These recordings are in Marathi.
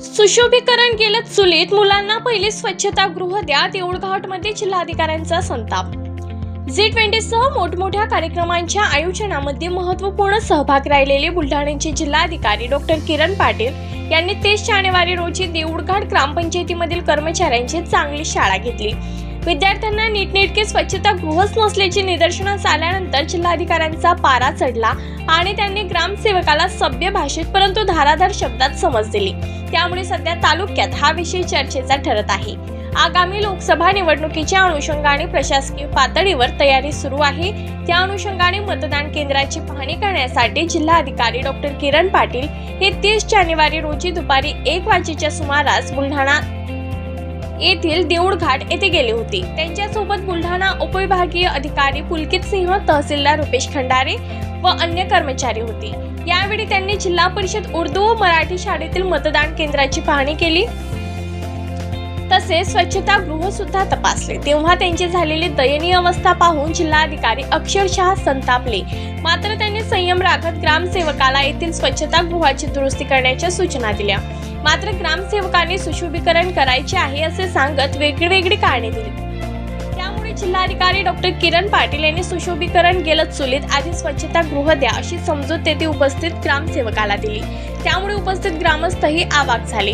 सुशोभीकरण केलं चुलीत. मुलांना पहिली स्वच्छतागृह द्या देऊळघाटमध्ये जिल्हाधिकाऱ्यांचा संताप. झी ट्वेंटीसह मोठमोठ्या कार्यक्रमांच्या आयोजनामध्ये महत्त्वपूर्ण सहभाग राहिलेले बुलढाण्याचे जिल्हाधिकारी डॉक्टर किरण पाटील यांनी तेवीस जानेवारी रोजी देऊळघाट ग्रामपंचायतीमधील कर्मचाऱ्यांची चांगली शाळा घेतली. विद्यार्थ्यांना नीटनेटके स्वच्छतागृहच नसल्याची निदर्शनास आल्यानंतर जिल्हाधिकाऱ्यांचा पारा चढला आणि त्यांनी ग्रामसेवकाला सभ्य भाषेत परंतु धाराधार शब्दात समज दिली. त्यामुळे सध्या तालुक्यात हा विषय चर्चेचा ठरत आहे. आगामी लोकसभा निवडणुकीच्या अनुषंगाने प्रशासकीय पातळीवर तयारी सुरू आहे. त्या अनुषंगाने मतदान केंद्राची पाहणी करण्यासाठी जिल्हाधिकारी डॉक्टर किरण पाटील हे तीस जानेवारी रोजी दुपारी एक वाजेच्या सुमारास बुलढाणा येथील देऊळघाट येथे गेले होते. त्यांच्यासोबत बुलढाणा उपविभागीय अधिकारी पुलकित सिंह तहसीलदार रुपेश खंडारे व अन्य कर्मचारी होते. यावेळी त्यांनी जिल्हा परिषद उर्दू व मराठी शाळेतील मतदान केंद्राची पाहणी केली. तसेच स्वच्छतागृह सुद्धा तपासले. तेव्हा त्यांची झालेली दयनीय अवस्था पाहून जिल्हाधिकारी अक्षरशः संतापले. मात्र त्यांनी संयम राखत ग्रामसेवकाला येथील स्वच्छतागृहाची दुरुस्ती करण्याच्या सूचना दिल्या. मात्र ग्रामसेवकांनी सुशोभीकरण करायचे आहे असे सांगत वेगळीवेगळी कारणे दिली. त्यामुळे जिल्हाधिकारी डॉक्टर किरण पाटील यांनी सुशोभीकरण गेलं चुलीत आधी स्वच्छतागृह द्या अशी समजूत तेथे उपस्थित ग्रामसेवकाला दिली. त्यामुळे उपस्थित ग्रामस्थही आवाक झाले.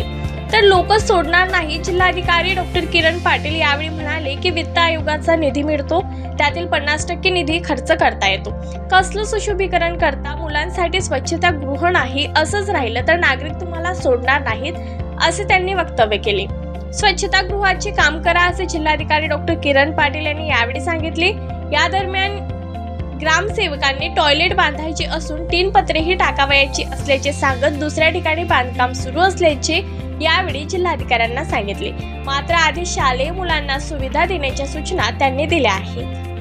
तर लोक सोडणार नाही. जिल्हाधिकारी डॉक्टर किरण पाटील यावेळी म्हणाले की वित्त आयोगाचा निधी मिळतो. त्यातील पन्नास टक्के निधी खर्च करता येतो. कसलं सुशोभीकरण करता मुलांसाठी स्वच्छतागृह नाही असंच राहिलं तर नागरिक तुम्हाला सोडणार नाहीत असे त्यांनी वक्तव्य केले. स्वच्छतागृहाचे काम करा असे जिल्हाधिकारी डॉक्टर किरण पाटील यांनी यावेळी सांगितले. या दरम्यान ग्रामसेवकांनी टॉयलेट बांधायचे असून तीन पत्रेही टाकावयाची असल्याचे सांगत दुसऱ्या ठिकाणी बांधकाम सुरू असल्याचे यावेळी जिल्हाधिकाऱ्यांना सांगितले. मात्र आधी शालेय मुलांना सुविधा देण्याच्या सूचना त्यांनी दिल्या आहेत.